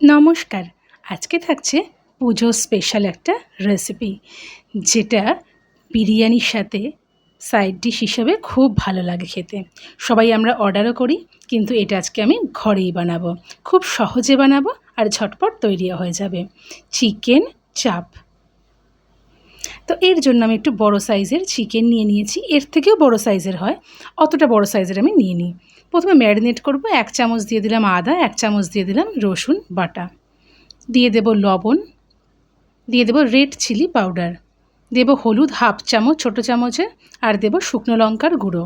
নমস্কার। আজকে থাকছে পুজো স্পেশাল একটা রেসিপি যেটা বিরিয়ানির সাথে সাইড ডিশ হিসেবে খুব ভালো লাগে খেতে। সবাই আমরা অর্ডারও করি, কিন্তু এটা আজকে আমি ঘরেই বানাবো। খুব সহজে বানাবো আর ঝটপট তৈরিও হয়ে যাবে। চিকেন চাপ তো এর জন্য আমি একটু বড় সাইজের চিকেন নিয়ে নিয়েছি। এর থেকেও বড় সাইজের হয়। অতটা বড় সাইজের আমি নিয়ে নিই প্রথমে ম্যারিনেট করব এক চামচ দিয়ে দিলাম আদা, এক চামচ দিয়ে দিলাম রসুন বাটা। দিয়ে দেব লবণ, দিয়ে দেব রেড চিলি পাউডার। দেব হলুদ হাফ চামচ, ছোটো চামচে, আর দেব শুকনো লঙ্কার গুঁড়ো।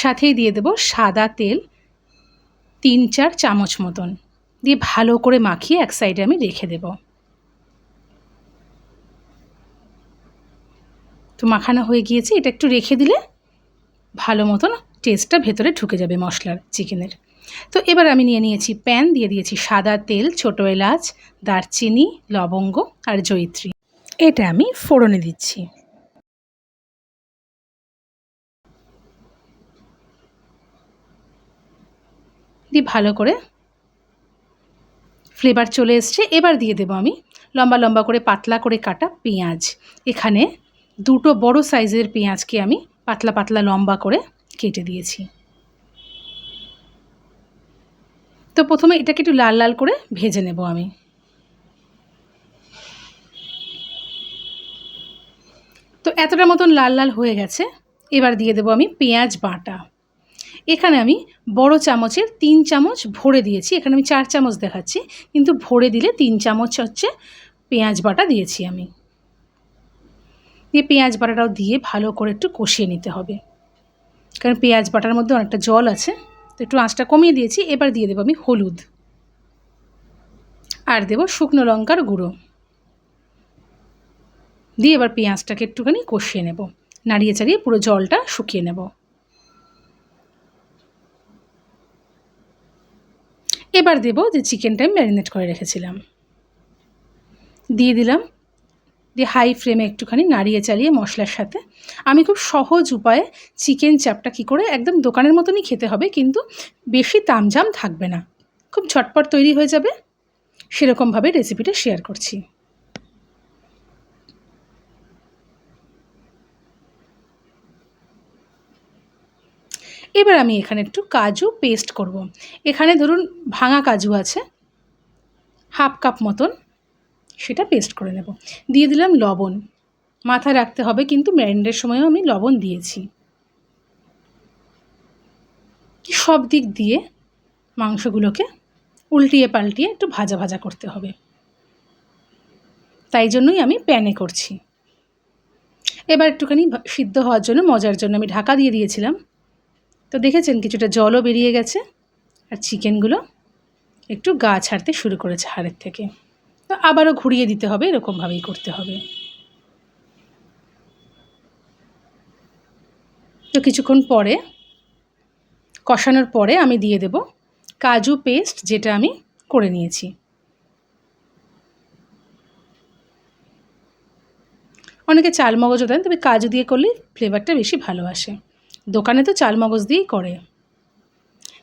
সাথেই দিয়ে দেব সাদা তেল তিন চার চামচ মতন। দিয়ে ভালো করে মাখিয়ে এক সাইডে আমি রেখে দেব। তো মাখানো হয়ে গিয়েছে, এটা একটু রেখে দিলে ভালো মতন টেস্টটা ভেতরে ঢুকে যাবে মশলার চিকেনের তো এবার আমি নিয়ে নিয়েছি প্যান দিয়ে দিয়েছি সাদা তেল, ছোটো এলাচ, দারচিনি, লবঙ্গ আর জয়িত্রী। এটা আমি ফোড়নে দিচ্ছি। দিয়ে ভালো করে ফ্লেভার চলে এসছে। এবার দিয়ে দেবো আমি লম্বা লম্বা করে পাতলা করে কাটা পেঁয়াজ। এখানে দুটো বড় সাইজের পেঁয়াজকে আমি পাতলা পাতলা লম্বা করে কেটে দিয়েছি। তো প্রথমে এটাকে একটু লাল লাল করে ভেজে নেব আমি। তো এতটা মতন লাল লাল হয়ে গেছে, এবার দিয়ে দেবো আমি পেঁয়াজ বাটা। এখানে আমি বড় চামচের তিন চামচ ভরে দিয়েছি, এখানে আমি চার চামচ দেখাচ্ছি, কিন্তু ভরে দিলে তিন চামচ হচ্ছে পেঁয়াজ বাটা দিয়েছি আমি। দিয়ে পেঁয়াজ বাটাটাও দিয়ে ভালো করে একটু কষিয়ে নিতে হবে। কারণ পেঁয়াজ বাটার মধ্যে অনেকটা জল আছে, তো একটু আঁচটা কমিয়ে দিয়েছি, এবার দিয়ে দেবো আমি হলুদ। আর দেবো শুকনো লঙ্কার গুঁড়ো। দিয়ে এবার পেঁয়াজটাকে একটুখানি কষিয়ে নেব। নাড়িয়ে চাড়িয়ে পুরো জলটা শুকিয়ে নেব। এবার দেবো যে চিকেনটা আমি ম্যারিনেট করে রেখেছিলাম। দিয়ে দিলাম দিয়ে হাই ফ্লেমে একটুখানি নাড়িয়ে চালিয়ে মশলার সাথে। আমি খুব সহজ উপায়ে চিকেন চাপটা কী করে একদম দোকানের মতনই খেতে হবে, কিন্তু বেশি তামঝাম থাকবে না। খুব ঝটপট তৈরি হয়ে যাবে। সেরকমভাবে রেসিপিটা শেয়ার করছি। এবার আমি এখানে একটু কাজু পেস্ট করব। এখানে ধরুন ভাঙা কাজু আছে হাফ কাপ মতন। সেটা পেস্ট করে নেব। দিয়ে দিলাম লবণ। মাথায় রাখতে হবে কিন্তু ম্যারিনেটের সময়ও আমি লবণ দিয়েছি। সব দিক দিয়ে মাংসগুলোকে উল্টিয়ে পাল্টিয়ে একটু ভাজা ভাজা করতে হবে। তাই জন্যই আমি প্যানে করছি। এবার একটুখানি সিদ্ধ হওয়ার জন্য, মজার জন্য আমি ঢাকা দিয়ে দিয়েছিলাম। তো দেখেছেন কিছুটা জলও বেরিয়ে গেছে। আর চিকেনগুলো একটু গা ছাড়তে শুরু করেছে হাড়ের থেকে। তো আবারও ঘুরিয়ে দিতে হবে, এরকমভাবেই করতে হবে। তো কিছুক্ষণ পরে, কষানোর পরে আমি দিয়ে দেব কাজু পেস্ট, যেটা আমি করে নিয়েছি। অনেকে চাল মগজও দেন, তবে কাজু দিয়ে করলে ফ্লেভারটা বেশি ভালো আসে। দোকানে তো চাল মগজ দিয়েই করে।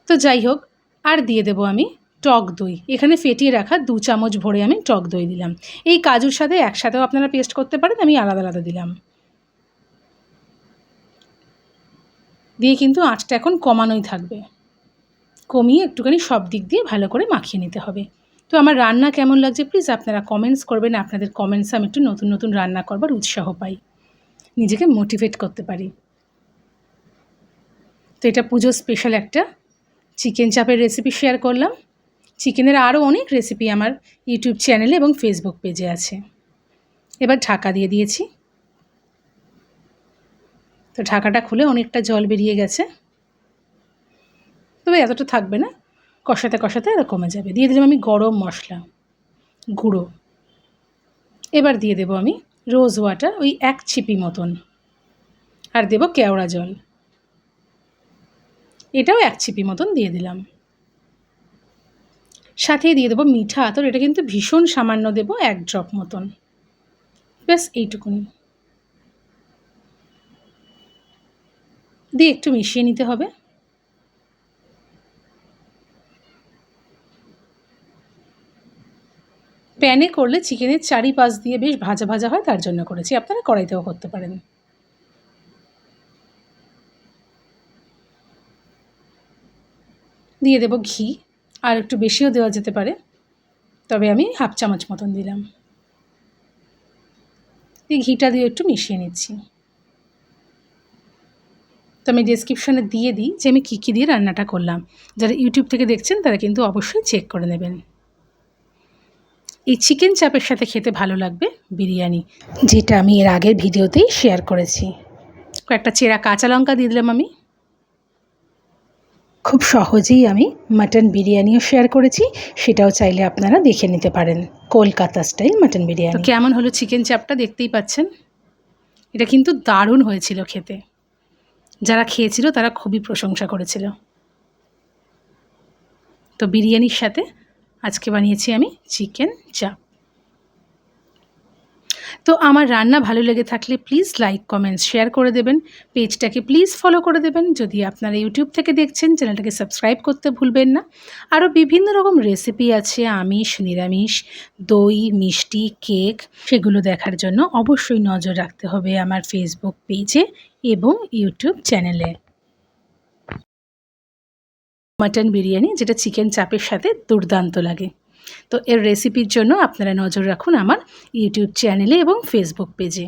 তো যাই হোক, আর দিয়ে দেব আমি টক দই। এখানে ফেটিয়ে রাখা দু চামচ ভরে আমি টক দই দিলাম। এই কাজুর সাথে একসাথেও আপনারা পেস্ট করতে পারেন, আমি আলাদা আলাদা দিলাম। দিয়ে কিন্তু আঁচটা এখন কমানোই থাকবে। কমিয়ে একটুখানি সব দিক দিয়ে ভালো করে মাখিয়ে নিতে হবে। তো আমার রান্না কেমন লাগছে প্লিজ আপনারা কমেন্টস করবেন, আপনাদের কমেন্টস আমি একটু নতুন নতুন রান্না করবার উৎসাহ পাই। নিজেকে মোটিভেট করতে পারি। তো এটা পুজো স্পেশাল একটা চিকেন চাপের রেসিপি শেয়ার করলাম। চিকেনের আরও অনেক রেসিপি আমার ইউটিউব চ্যানেলে এবং ফেসবুক পেজে আছে। এবার ঢাকা দিয়ে দিয়েছি। তো ঢাকাটা খুলে অনেকটা জল বেরিয়ে গেছে। তবে এতটা থাকবে না, কষাতে কষাতে আরও কমে যাবে। দিয়ে দিলাম আমি গরম মশলা, গুঁড়ো। এবার দিয়ে দেবো আমি রোজ ওয়াটার ওই এক ছিপি মতন। আর দেব কেওড়া জল। এটাও এক ছিপি মতন দিয়ে দিলাম। সাথে দিয়ে দেবো মিঠা আতর, এটা কিন্তু ভীষণ সামান্য দেব, এক ড্রপ মতন। ব্যাস, এইটুকুনি। দিয়ে একটু মিশিয়ে নিতে হবে। প্যানে করলে চিকেনের চারিপাশ দিয়ে বেশ ভাজা ভাজা হয়, তার জন্য করেছি। আপনারা কড়াইতেও করতে পারেন। দিয়ে দেব ঘি। আর একটু বেশিও দেওয়া যেতে পারে। তবে আমি হাফ চামচ মতন দিলাম। এই ঘিটা দিয়ে একটু মিশিয়ে নিচ্ছি। তো আমি ডিসক্রিপশানে দিয়ে দিই যে আমি কী কী দিয়ে রান্নাটা করলাম। যারা ইউটিউব থেকে দেখছেন, তারা কিন্তু অবশ্যই চেক করে নেবেন। এই চিকেন চাপের সাথে খেতে ভালো লাগবে বিরিয়ানি, যেটা আমি এর আগের ভিডিওতেই শেয়ার করেছি। কয়েকটা চেরা কাঁচা লঙ্কা দিয়ে দিলাম আমি। খুব সহজেই আমি মাটন বিরিয়ানিও শেয়ার করেছি সেটাও চাইলে আপনারা দেখে নিতে পারেন। Kolkata style mutton biryani. কেমন হলো চিকেন চাপটা দেখতেই পাচ্ছেন? এটা কিন্তু দারুণ হয়েছিল খেতে। যারা খেয়েছিল তারা খুবই প্রশংসা করেছিল। তো বিরিয়ানির সাথে আজকে বানিয়েছি আমি চিকেন চাপ তো আমার রান্না ভালো লেগে থাকলে প্লিজ লাইক কমেন্টস শেয়ার করে দেবেন। পেজটাকে প্লিজ ফলো করে দেবেন। যদি আপনারা ইউটিউব থেকে দেখছেন, চ্যানেলটাকে সাবস্ক্রাইব করতে ভুলবেন না। আরও বিভিন্ন রকম রেসিপি আছে, আমিষ, নিরামিষ, দই, মিষ্টি কেক সেগুলো দেখার জন্য অবশ্যই নজর রাখতে হবে আমার ফেসবুক পেজে এবং ইউটিউব চ্যানেলে মাটন বিরিয়ানি, যেটা চিকেন চাপের সাথে দুর্দান্ত লাগে। তো এর রেসিপির জন্য আপনারা নজর রাখুন আমার ইউটিউব চ্যানেলে এবং ফেসবুক পেজে